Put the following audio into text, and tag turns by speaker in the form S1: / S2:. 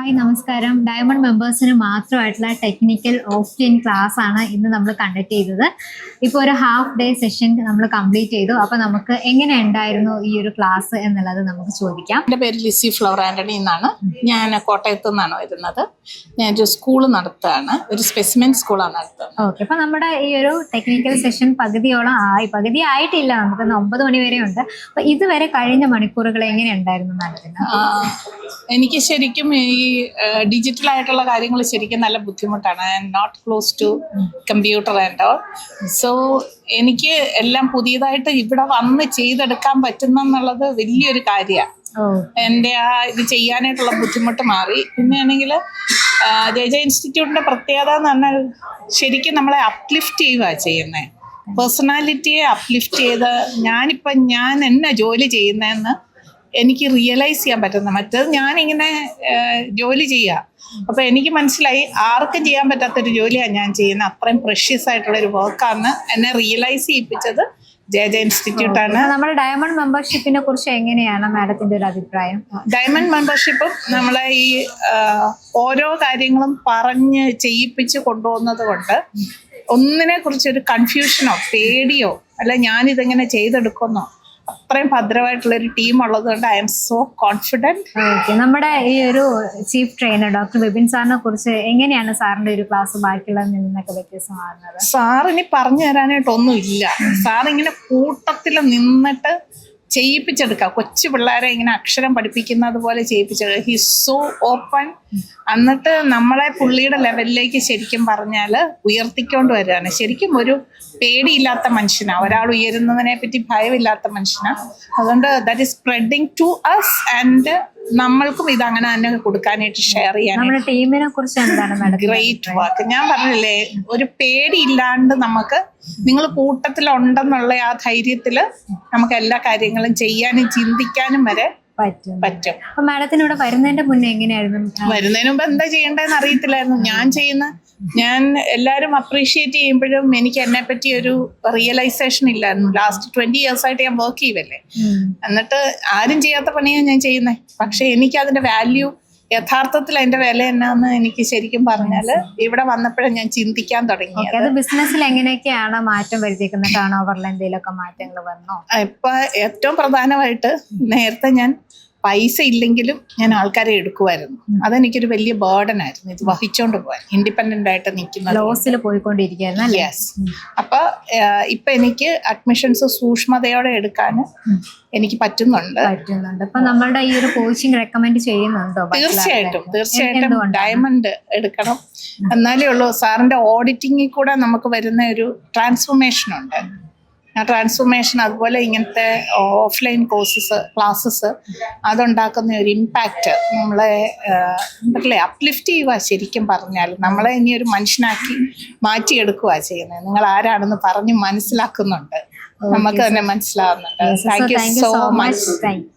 S1: Hi നമസ്കാരം. Diamond മെമ്പേഴ്സിന് മാത്രമായിട്ടുള്ള ടെക്നിക്കൽ ഓഫ്ലൈൻ ക്ലാസ് ആണ് ഇന്ന് നമ്മൾ കണ്ടക്ട് ചെയ്തത്. ഇപ്പോൾ ഒരു ഹാഫ് ഡേ സെഷൻ നമ്മൾ കംപ്ലീറ്റ് ചെയ്തു. അപ്പൊ നമുക്ക് എങ്ങനെ ഉണ്ടായിരുന്നു ഈ ഒരു ക്ലാസ് എന്നുള്ളത് നമുക്ക് ചോദിക്കാം.
S2: എന്റെ പേര് ലിസി ഫ്ലവർ ആന്റണി എന്നാണ്. ഞാൻ കോട്ടയത്ത് നിന്നാണ് വരുന്നത്. ഒരു സ്കൂൾ നടത്തുകയാണ്. ഒരു സ്പെസിമെൻ സ്കൂളാണ് നടത്തുന്നത്.
S1: ഓക്കെ അപ്പൊ നമ്മുടെ ഈ ഒരു ടെക്നിക്കൽ സെഷൻ പകുതിയോളം ആയി. പകുതി ആയിട്ടില്ല. നമുക്ക് ഒമ്പത് മണി വരെ ഉണ്ട് അപ്പൊ ഇതുവരെ കഴിഞ്ഞ മണിക്കൂറുകൾ എങ്ങനെ ഉണ്ടായിരുന്നു
S2: ആ, എനിക്ക് ശരിക്കും ഈ ഡിജിറ്റൽ ആയിട്ടുള്ള കാര്യങ്ങൾ ശരിക്കും നല്ല ബുദ്ധിമുട്ടാണ്. I'm not close to computer and all so എനിക്ക് എല്ലാം പുതിയതായിട്ട് ഇവിടെ വന്ന് ചെയ്തെടുക്കാൻ പറ്റുന്നെന്നുള്ളത് വലിയൊരു കാര്യമാണ്
S1: എന്റെ
S2: എന്റെ ആ ഇത് ചെയ്യാനായിട്ടുള്ള ബുദ്ധിമുട്ട് മാറി. പിന്നെ ആണെങ്കിൽ ജെ ജെ ഇൻസ്റ്റിറ്റ്യൂട്ടിന്റെ പ്രത്യേകത എന്ന് പറഞ്ഞാൽ ശരിക്കും നമ്മളെ അപ്ലിഫ്റ്റ് ചെയ്യുക ചെയ്യുന്നത് പേഴ്സണാലിറ്റിയെ അപ്ലിഫ്റ്റ് ചെയ്ത് ഞാനിപ്പം ഞാൻ എന്നെ ജോലി ചെയ്യുന്നതെന്ന് എനിക്ക് റിയലൈസ് ചെയ്യാൻ പറ്റുന്ന മറ്റത് ഞാനിങ്ങനെ ജോലി ചെയ്യുക അപ്പോൾ എനിക്ക് മനസ്സിലായി ആർക്കും ചെയ്യാൻ പറ്റാത്തൊരു ജോലിയാണ് ഞാൻ ചെയ്യുന്നത്. അത്രയും പ്രഷ്യസ് ആയിട്ടുള്ള ഒരു വർക്കാണ് എന്നെ റിയലൈസ് ചെയ്യിപ്പിച്ചത് ജെ ജെ ഇൻസ്റ്റിറ്റ്യൂട്ട്
S1: ആണ്. നമ്മുടെ ഡയമണ്ട് മെമ്പർഷിപ്പിനെ കുറിച്ച് എങ്ങനെയാണ് മാഡത്തിന്റെ ഒരു അഭിപ്രായം?
S2: ഡയമണ്ട് മെമ്പർഷിപ്പും നമ്മളെ ഈ ഓരോ കാര്യങ്ങളും പറഞ്ഞ് ചെയ്യിപ്പിച്ച് കൊണ്ടുപോകുന്നത് കൊണ്ട് ഒന്നിനെ കുറിച്ചൊരു കൺഫ്യൂഷനോ പേടിയോ അല്ല ഞാനിതെങ്ങനെ ചെയ്തെടുക്കുന്നോ അത്രയും ഭദ്രമായിട്ടുള്ള ഒരു ടീം ഉള്ളത് കൊണ്ട് ഐ എം സോ
S1: കോൺഫിഡന്റ് നമ്മുടെ ഈ ഒരു ചീഫ് ട്രെയിനർ ഡോക്ടർ ബിപിൻ സാറിനെ കുറിച്ച് എങ്ങനെയാണ് സാറിന്റെ ഒരു ക്ലാസ് ബാക്കിയുള്ള നിന്നൊക്കെ വ്യത്യസ്തമാകുന്നത്
S2: സാറിനി പറഞ്ഞു തരാനായിട്ടൊന്നും സാർ സാറിങ്ങനെ കൂട്ടത്തിൽ നിന്നിട്ട് ചെയ്യിപ്പിച്ചെടുക്കുക. കൊച്ചു പിള്ളേരെ ഇങ്ങനെ അക്ഷരം പഠിപ്പിക്കുന്നത് പോലെ ചെയ്യിപ്പിച്ചെടുക്കുക. ഹി സോ ഓപ്പൺ എന്നിട്ട് നമ്മളെ പുള്ളിയുടെ ലെവലിലേക്ക് ശരിക്കും പറഞ്ഞാൽ ഉയർത്തിക്കൊണ്ട് വരികയാണ്. ശരിക്കും ഒരു പേടിയില്ലാത്ത മനുഷ്യനാണ് ഒരാൾ ഉയരുന്നതിനെ പറ്റി ഭയമില്ലാത്ത മനുഷ്യനാണ് അതുകൊണ്ട് that is spreading to us and നമ്മൾക്കും ഇത് അങ്ങനെ തന്നെ കൊടുക്കാനായിട്ട് ഷെയർ ചെയ്യാൻ
S1: നമ്മുടെ ടീമിനെ കുറിച്ച് എന്താണ്
S2: ഗ്രേറ്റ് വർക്ക് ഞാൻ പറഞ്ഞില്ലേ ഒരു പേടിയില്ലാണ്ട് നമുക്ക് നിങ്ങൾ കൂട്ടത്തിലുണ്ടെന്നുള്ള ആ ധൈര്യത്തിൽ നമുക്ക് എല്ലാ കാര്യങ്ങളും ചെയ്യാനും ചിന്തിക്കാനും വരെ
S1: പറ്റും.
S2: പറ്റും.
S1: അപ്പൊ മാഡത്തിന് ഇവിടെ വരുന്നതിന്റെ മുന്നേ എങ്ങനെയായിരുന്നു
S2: വരുന്നതിന് മുമ്പ് എന്താ ചെയ്യേണ്ടതെന്ന് അറിയത്തില്ലായിരുന്നു. ഞാൻ ചെയ്യുന്ന ഞാൻ എല്ലാവരും അപ്രീഷിയേറ്റ് ചെയ്യുമ്പോഴും എനിക്ക് എന്നെ പറ്റി ഒരു റിയലൈസേഷൻ ഇല്ലായിരുന്നു. ലാസ്റ്റ് ട്വന്റി ഇയേഴ്സ് ആയിട്ട് ഞാൻ വർക്ക് ചെയ്യുമല്ലേ
S1: ഉം.
S2: എന്നിട്ട് ആരും ചെയ്യാത്ത പണിയാണ് ഞാൻ ചെയ്യുന്നത് പക്ഷെ എനിക്ക് അതിന്റെ വാല്യൂ യഥാർത്ഥത്തിൽ അതിന്റെ വില എന്നാന്ന് എനിക്ക് ശരിക്കും പറഞ്ഞാൽ ഇവിടെ വന്നപ്പോഴും ഞാൻ ചിന്തിക്കാൻ തുടങ്ങിയത്.
S1: ഓക്കെ അത് ബിസിനസ്സിൽ എങ്ങനെയൊക്കെയാണ് മാറ്റം വരുത്തിക്കുന്നത് ടേൺ ഓവറിൽ എന്തെങ്കിലുമൊക്കെ മാറ്റങ്ങൾ വന്നോ?
S2: ഇപ്പൊ ഏറ്റവും പ്രധാനമായിട്ട് നേരത്തെ ഞാൻ പൈസ ഇല്ലെങ്കിലും ഞാൻ ആൾക്കാരെ എടുക്കുമായിരുന്നു അതെനിക്കൊരു വലിയ ബേർഡൻ ആയിരുന്നു. ഇത് വഹിച്ചോണ്ട് പോകാൻ ഇൻഡിപെൻഡന്റ് ആയിട്ട് നിൽക്കുന്ന
S1: ലോസിൽ പോയിക്കൊണ്ടിരിക്കുകയായിരുന്നു
S2: യെസ് അപ്പൊ ഇപ്പൊ എനിക്ക് അഡ്മിഷൻസ് സൂക്ഷ്മതയോടെ എടുക്കാൻ എനിക്ക് പറ്റുന്നുണ്ട്.
S1: പറ്റുന്നുണ്ട്. അപ്പൊ നമ്മളുടെ ഈ ഒരു കോച്ചിങ് റെക്കമെൻഡ് ചെയ്യുന്നുണ്ടോ
S2: തീർച്ചയായിട്ടും. തീർച്ചയായിട്ടും ഡയമണ്ട് എടുക്കണം. എന്നാലേ ഉള്ളൂ. സാറിന്റെ ഓഡിറ്റിംഗിൽ കൂടെ നമുക്ക് വരുന്ന ഒരു ട്രാൻസ്ഫോർമേഷൻ ഉണ്ട്. ട്രാൻസ്ഫോർമേഷൻ അതുപോലെ ഇങ്ങനത്തെ ഓഫ്ലൈൻ കോഴ്സസ് ക്ലാസ്സസ് അതുണ്ടാക്കുന്ന ഒരു ഇമ്പാക്റ്റ് നമ്മളെ അല്ലേ അപ്ലിഫ്റ്റ് ചെയ്യുക ശരിക്കും പറഞ്ഞാൽ നമ്മളെ ഇനി ഒരു മനുഷ്യനാക്കി മാറ്റിയെടുക്കുക ചെയ്യുന്നത്. നിങ്ങൾ ആരാണെന്ന് പറഞ്ഞ് മനസ്സിലാക്കുന്നുണ്ട്. നമുക്ക് തന്നെ മനസ്സിലാവുന്നുണ്ട്. Thank you so much
S1: thank you